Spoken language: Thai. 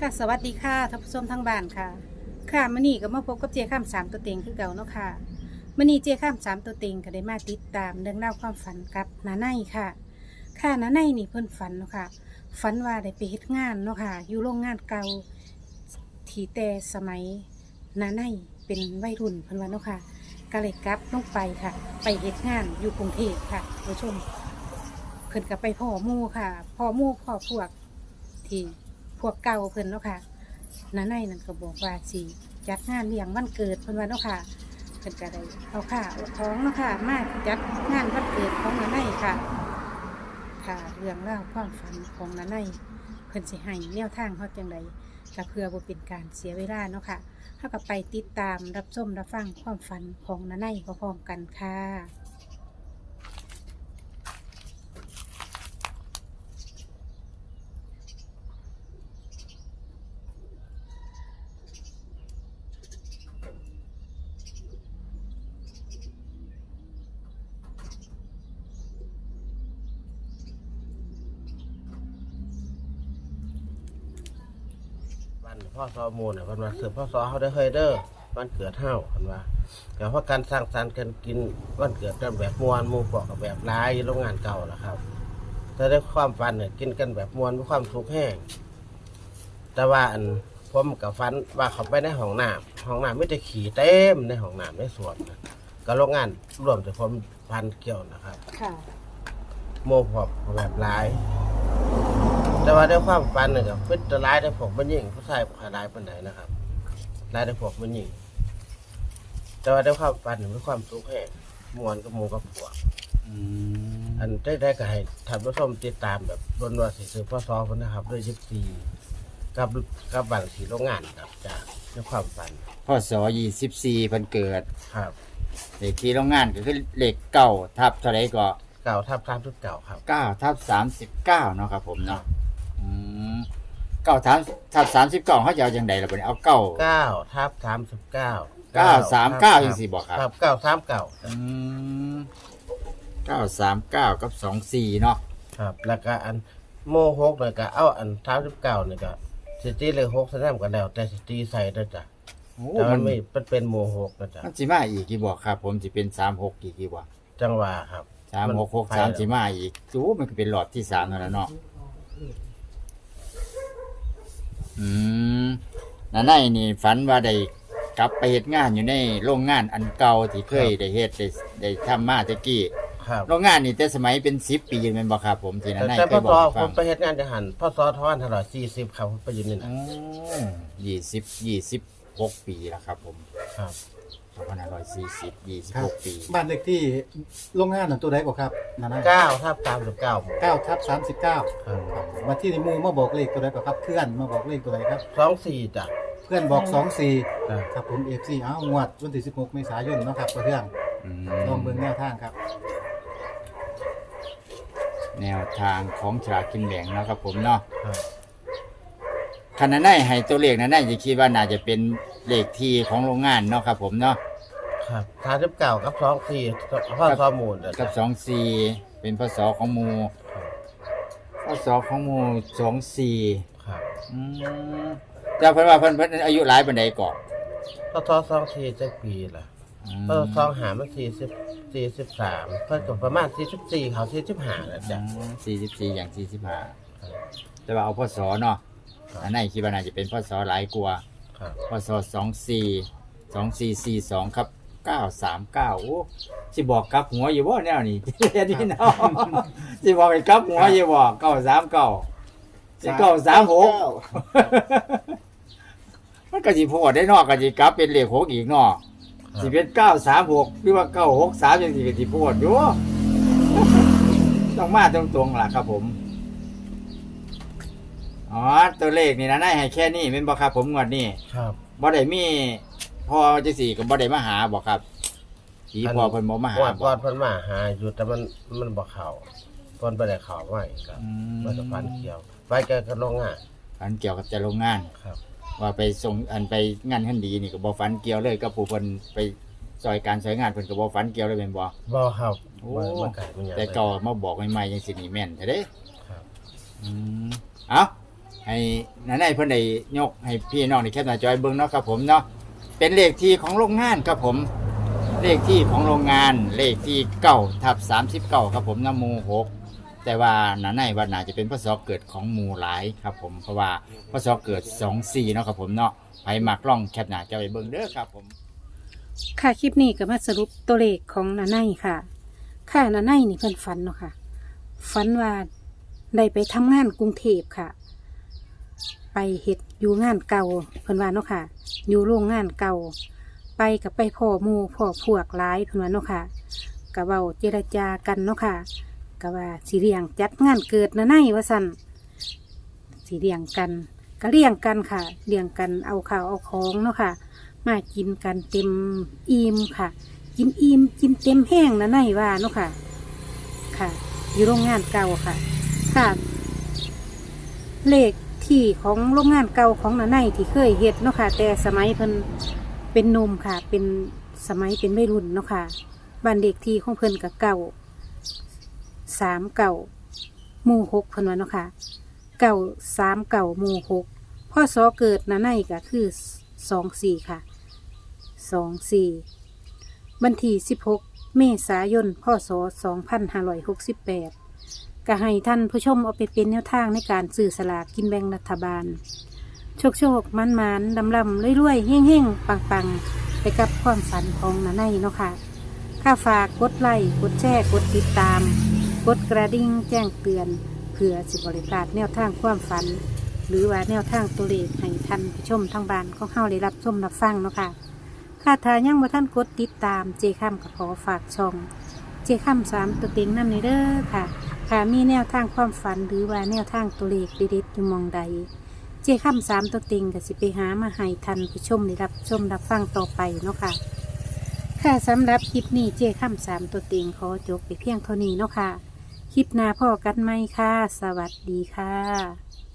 ค่ะสวัสดีค่ะท่านผู้ชมทางบ้านค่ะ ค่ะมื่อนี้ก็มาพบกับเจข้ามสามตัวเต็งคือเก่าเนาะค่ะมื่อนี้เจข้ามสามตัวเต็งก็ได้มาติดตามเรื่องเล่าวความฝันกับนาไนค่ะ ค่ะนาไนนี่เพิ่นฝันเนาะค่ะฝันว่าได้ไปเฮ็ดงานเนาะค่ะ อยู่โรงงานเก่าทีแต่สมัยนาไนเป็นวัยรุ่นเพิ่นว่าเนาะค่ะก็เลยกลับลงไปค่ะ ไปเฮ็ดงานอยู่กรุงเทพค่ะท่านผู้ชม เพิ่นก็ไปพ่อหมู่ค่ะพ่อหมู่พ่อพวกที่ พวกเก่าเพิ่นเนาะค่ะน้าในนั่นก็บอกว่าสิจัดงานเลี้ยงวันเกิดเพิ่นว่าเนาะค่ะเพิ่นก็ได้เอาข้าวเอาของเนาะค่ะมาจัดงานวันเกิดของน้าในค่ะ ค่ะเรื่องเล่าความฝันของน้าในเพิ่นสิให้แนวทางเฮาจังไดก็เพื่อบ่เป็นการเสียเวลาเนาะค่ะเฮาก็ไปติดตามรับชมรับฟังความฝันของน้าในพร้อมๆกันค่ะ พ่อซอมูลเนี่ยวันมาเสือพ่อซอเขาได้เคยเด้อวันเกิดเฮาคันว่าแต่ว่าการสร้างสรรค์กันกินวันเกิดกันแบบมวนหมูปอกกับแบบร้ายอยู่โรงงานเก่าแหละครับแต่ได้ความฝันเนี่ยกินกันแบบมวนมีความสุขแห้งแต่ว่าอันผมกับฟันว่าเขาไปในห้องน้ำห้องน้ำไม่ได้ขี่เต็มในห้องน้ำในสวนนะก็โรงงานรวมแต่ผมพันเกี่ยวนะครับ ค่ะ โมพอกแบบร้าย แต่ว่าได้ความฝันเนี่ยกับพิจร้ายได้ผมมันยิ่งผู้ชายผู้ร้ายปันไหนนะครับร้ายได้ผมมันยิ่งแต่ว่าได้ความฝันเนี่ยมีความสุขแห่งมวนกับหมูกับผัวก อืมอันได้ได้ก็ให้ท่านผู้ชมติดตามแบบบนว่าสิซื้อพ่อซอคนนะครับด้วยยิบซีกับกับบางสีโรงงานครับจากในความฝันพ่อสอยี่สิบสี่เพิ่นเกิดครับเลขที่โรงงานก็คือเลขเก้าทับเท่าไรก็เก่าทับทับทุกเก่าครับเก้าทับสามสิบเก้าเนาะครับผมเนาะอืม เก้าทับทับสามสิบเก้าเขาจะเอาอย่างใดล่ะบัดนี้เอาเก้าเก้าทับสามสิบเก้าเก้าสามเก้าจังสิบอกครับครับเก้าสามเก้าอืมเก้าสามเก้ากับสองสี่เนาะครับ แล้วก็อันโมหกเนี่ยก็เอาอันสามสิบเก้าเนี่ยก็สตีเลยหกแสดงกันแล้ว แต่สตีใส่ด้วยจ้ะโอ้แต่มัมันนไม่มันเป็นโมหกนะจ๊ะมันสิมาอีกกี่บอกครับ ผมสิเป็นสามหกกี่กี่บอกจังหวะครับ สามหกหกสามสิมาอีกจูมันก็เป็นหลอดที่สามแล้วนะเนาะ อืมนั่นไอ้นี่ฝันว่าได้กลับไปเฮ็ดงานอยู่ในโรงงานอันเก่าที่เคยได้เฮ็ดได้ได้ทำมาแตะกี้ครับโรงงานนี่แต่สมัยเป็นสิบปีแม่นบ่ครับผมที่นั่แต่นไอ้แต่เคพ่อยบซออกให้ผฟัมงไปเฮ็ดงานจะหันพ่อซอทอนเท่าไหร่สี่สิบครับผมไปอยู่นี่นะยี่สิบยี่สิบหกปีแล้วครับผม ครับ สองพันห้าร้อยสี่สิบยี่สิบครัหบกปีบ้านเลขที่โรงงานนั่นตัวใดก็ครับนั่นนะเก้าทับสามสิบเก้าเก้าทับสามสิบเก้าครับครับมาที่ในหมูมาบอกเลขตัวใดก็ครับเพื่อนมาบอกเลขตัวใดครับ สองสี่จ้ะ เพื่อนบอกสองสี่ครับ ครับผมเอฟซีอ้าวงวดวันที่สิบหกเมษายนเนาะครับเพื่อนอืมลองเบิ่งแนวทางครับ แนวทางของฉลากกินแบ่งเนาะครับผมเนาะครับ ขณะนั้นให้ตัวเลขนั้นน่าจะคิดว่าน่าจะเป็นเลขที่ของโรงงานเนาะครับผมเนาะ ครับสามสิบเก้ากับสองสี่พ่อซอมูลนะกับจ๊ะสองสี่เป็นพศของหมูพศของหมูสองสี่ครับอืมแต่เพิ่นว่าเพิ่นเพิ่นอายุหลายปานใดก่อนพ่อซอสองสี่จะปีละพ่อซองหามาสี่สิบสี่สิบสามเพิ่นก็ประมาณสี่สิบสี่เขาสี่สิบห้าแล้วจ้ะ สี่สิบสี่อย่างสี่สิบห้าครับแต่ว่าเอาพศเนาะครับ อันนั้นคิดว่าน่าจะเป็นพศหลายกว่าครับ พศสองสี่สองสี่สี่สองครับ เก้าสามเก้าโอ้สิบอกกลับหัวอยู่บ่แนวนี้เดี๋ยวนี้เนาะสิบอกเป็นกลับหัวอยู่บ่เก้าสามเก้าเก้าสามหกมันก็สิพอได้เนอกก็สิกลับเป็นเลขหกอีกเนาะสิเป็นเก้าสามหกหรือว่าเก้าหกสามยังสิก็สิพอดอยู่ต้องมาตรงๆล่ะครับผมอ๋อตัวเลขนี่นะนายให้แค่นี้เป็นบ่ครับผมงวดนี้ครับบ่ได้มี พ่อจังสี่ก็บ่ได้มาหาบ่ครับผีพ่อเพิ่นบ่มาหาก่อนบ่ก่อนเพิ่นมาหาอยู่แต่มันมันบ่เข้าเพิ่นบ่ได้เข้าไว้ครับอืมมันจะพันเขียวไปแกก็ลงอะฝันเกี่ยวกับแต่โรงงาน ครับ ว่าไปส่งอันไปงานคันดีนี่ก็บ่ฝันเกี่ยวเลยกับผู้เพิ่นไปซอยการซอยงานเพิ่นก็บ่ฝันเกี่ยวเลยแม่นบ่ บ่ครับโอ้ บ่มันไก่มันหยัง แต่ก็มาบอกใหม่ๆจังสินี่แม่นแท้เด้ครับ อืมเอ้าให้นั่นให้เพิ่นได้ยกให้พี่น้องได้แคปหน้าจอยเบิ่งเนาะครับผมเนาะ เป็นเลขที่ของโรงงานครับผม เลขที่ของโรงงานเลขที่เก้าทับสามสิบเก้าครับผมน้ำมูหกแต่ว่าหนาในว่าน่าจะเป็นพศเกิดของหมูหลายครับผมเพราะว่าพศเกิดสองสี่เนาะครับผมเนาะไปมักล่องแคปหน้าจอยเบิ่งเด้อครับผม ค่ะคลิปนี้ก็มาสรุปตัวเลขของนาไนค่ะ ค่ะนาไนนี่เพิ่นฝันเนาะค่ะฝันว่าได้ไปทำงานกรุงเทพค่ะ ไปเฮ็ดอยู่งานเก่าเพิ่นว่าเนาะค่ะ อยู่โรงงานเก่า ไปกับไปพ่อหมู่พ่อพวกหลายเพิ่นเนาะค่ะก็เว้าเจรจากันเนาะค่ะก็ว่าสิเลี้ยงจัดงานเกิดนาไนว่าซั่นสิเลี้ยงกันก็เลี้ยงกันค่ะเลี้ยงกันเอาข้าวเอาของเนาะค่ะ มากินกันเต็มอิ่มค่ะ กินอิ่มกินเต็มแห้งนะไนว่าเนาะค่ะ ค่ะ อยู่โรงงานเก่าค่ะค่ะเลข ที่ของโรงงานเก่าของนาไนที่เคยเฮ็ดเนาะค่ะ แต่สมัยเพิ่นเป็นหนมค่ะ เป็นสมัยเป็นไม่รุ่นเนาะค่ะบ้านเด็กที่ของเพิ่นกับเก่าสามเก่าหมู่หกเพิ่นว่าเนาะค่ะเก่าสามเก่าหมู่หกพ่อสอเกิดนาไนก็คือสองสี่ค่ะสองสี่วันทีสิบหกเมษายนพศสองพันห้าร้อยหกสิบแปด ก็ให้ท่านผู้ชมเอาไปเป็นแนวทางในการสื่อสลากกินแบ่งรัฐบาล โชคโชคมันมันดำลำรวยๆเฮ่งเฮ่งปังปังๆ ไปกับความฝันของนาไนเนาะค่ะค่าฝากกดไลค์กดแชร์กดติดตาม กดกระดิ่งแจ้งเตือนเพื่อสิบริการแนวทางความฝัน หรือว่าแนวทางตัวเลขให้ท่านผู้ชมทางบ้านของเฮาได้รับชมรับฟังเนาะค่ะค่ะถ้ายังบ่ท่านกดติดตามเจค้ำก็ขอฝากช่อง เจค้ำสามตัวเต็งนั่นเด้อค่ะ ค่ะ มีแนวทางความฝันหรือว่าแนวทางตัวเลขดีๆอยู่มองใด เจค้ำสามตัวเต็งกับสิไปหามาให้ทันผู้ชมได้รับชมรับฟังต่อไปเนาะค่ะ ค่ะสำหรับคลิปนี้เจค้ำสามตัวเต็งขอจบไปเพียงเท่านี้เนาะค่ะ คลิปหน้าพ่อกันไหมค่ะ สวัสดีค่ะ